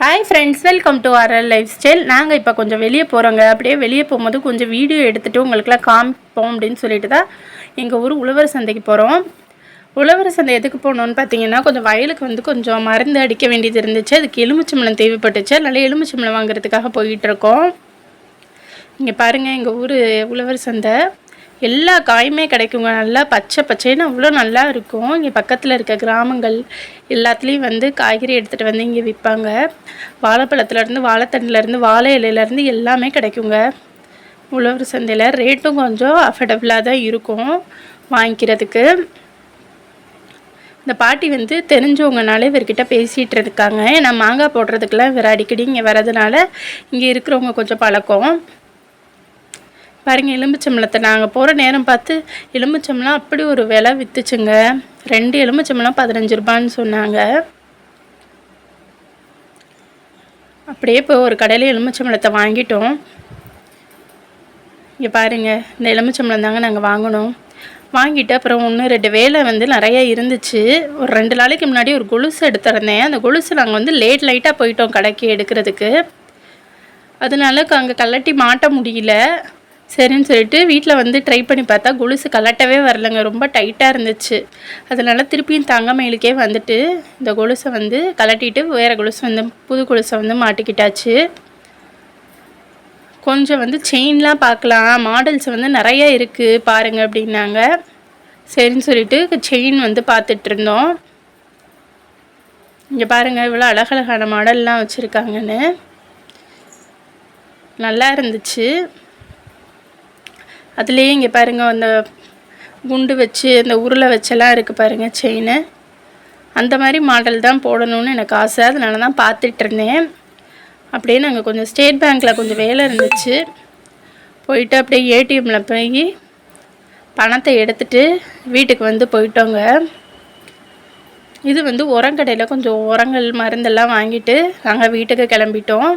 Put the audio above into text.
Hi friends welcome to RL lifestyle நாங்கள் இப்போ கொஞ்சம் வெளியே போகிறோங்க அப்படியே வெளியே போகும்போது கொஞ்சம் வீடியோ எடுத்துகிட்டு உங்களுக்குலாம் காமிப்போம் அப்படின்னு சொல்லிட்டு தான் எங்கள் ஊர் உழவர் சந்தைக்கு போகிறோம் உழவர் சந்தை எதுக்கு போகணுன்னு பார்த்தீங்கன்னா கொஞ்சம் வயலுக்கு வந்து கொஞ்சம் மருந்து அடிக்க வேண்டியது இருந்துச்சு. அதுக்கு எலுமிச்சம்பளம் தேவைப்பட்டுச்சு. அதனால் எலுமிச்சம்பளம் வாங்குறதுக்காக போயிட்டுருக்கோம் இங்கே பாருங்கள் எங்கள் ஊர் உழவர் சந்தை. எல்லா காயுமே கிடைக்குங்க. நல்லா பச்சை பச்சைன்னு அவ்வளோ நல்லா இருக்கும். இங்கே பக்கத்தில் இருக்க கிராமங்கள் எல்லாத்துலேயும் வந்து காய்கறி எடுத்துகிட்டு வந்து இங்கே விற்பாங்க வாழைப்பழத்துலேருந்து வாழைத்தண்டுலேருந்து வாழை இலையிலேருந்து எல்லாமே கிடைக்குங்க. உழவர் சந்தையில் ரேட்டும் கொஞ்சம் அஃபர்டபுளாக தான் இருக்கும் வாங்கிக்கிறதுக்கு. இந்த பாட்டி வந்து தெரிஞ்சவங்கனால இவர்கிட்ட பேசிகிட்டு இருக்காங்க. ஏன்னா மாங்காய் போடுறதுக்கெலாம் இவர் அடிக்கடி இங்கே வரதுனால இங்கே இருக்கிறவங்க கொஞ்சம் பழக்கம். பாருங்கள் எலுமிச்சம்பளத்தை நாங்கள் போகிற நேரம் பார்த்து எலுமிச்சம்பளம் அப்படி ஒரு விலை விற்றுச்சுங்க ரெண்டு எலுமிச்சம்பளம் பதினஞ்சு ரூபான்னு சொன்னாங்க. அப்படியே இப்போ ஒரு கடையில் எலுமிச்சம்பளத்தை வாங்கிட்டோம். இங்கே பாருங்கள் இந்த எலுமிச்சம்பளம் தாங்க நாங்கள் வாங்கினோம் வாங்கிட்டு அப்புறம் ஒன்று ரெண்டு வேலை வந்து நிறைய இருந்துச்சு. ஒரு ரெண்டு நாளைக்கு முன்னாடி ஒரு கொலுசு எடுத்திருந்தேன். அந்த கொலுசு நாங்கள் வந்து லேட் லைட்டாக போயிட்டோம் கடைக்கு எடுக்கிறதுக்கு. அதனால அங்கே கல்லட்டி மாட்ட முடியல. சரின்னு சொல்லிட்டு வீட்டில் வந்து ட்ரை பண்ணி பார்த்தா கொலுசு கலட்டவே வரலங்க. ரொம்ப டைட்டாக இருந்துச்சு. அதனால் திருப்பியும் தங்கமயிலுக்கே வந்துட்டு இந்த கொலுசை வந்து கலட்டிட்டு வேறு கொலுசு வந்து புது கொலுசை வந்து மாட்டிக்கிட்டாச்சு. கொஞ்சம் வந்து செயின்லாம் பார்க்கலாம். மாடல்ஸ் வந்து நிறைய இருக்குது பாருங்கள் அப்படின்னாங்க. சரின்னு சொல்லிட்டு செயின் வந்து பார்த்துட்டு இருந்தோம். இங்கே பாருங்கள் இவ்வளோ அழகழகான மாடல்லாம் வச்சுருக்காங்கன்னு. நல்லா இருந்துச்சு. அதுலேயே இங்கே பாருங்கள் அந்த குண்டு வச்சு அந்த உருளை வச்செல்லாம் இருக்குது பாருங்கள் செயின் அந்த மாதிரி மாடல் தான் போடணும்னு எனக்கு ஆசை. அதனால தான் பார்த்துட்ருந்தேன் அப்படியே நாங்கள் கொஞ்சம் ஸ்டேட் பேங்க்கில் கொஞ்சம் வேலை இருந்துச்சு. போயிட்டு அப்படியே ஏடிஎம்மில் போய் பணத்தை எடுத்துகிட்டு வீட்டுக்கு வந்து போயிட்டோங்க. இது வந்து உரங்கடையில் கொஞ்சம் உரங்கள் மருந்தெல்லாம் வாங்கிட்டு நாங்கள் வீட்டுக்கு கிளம்பிட்டோம்.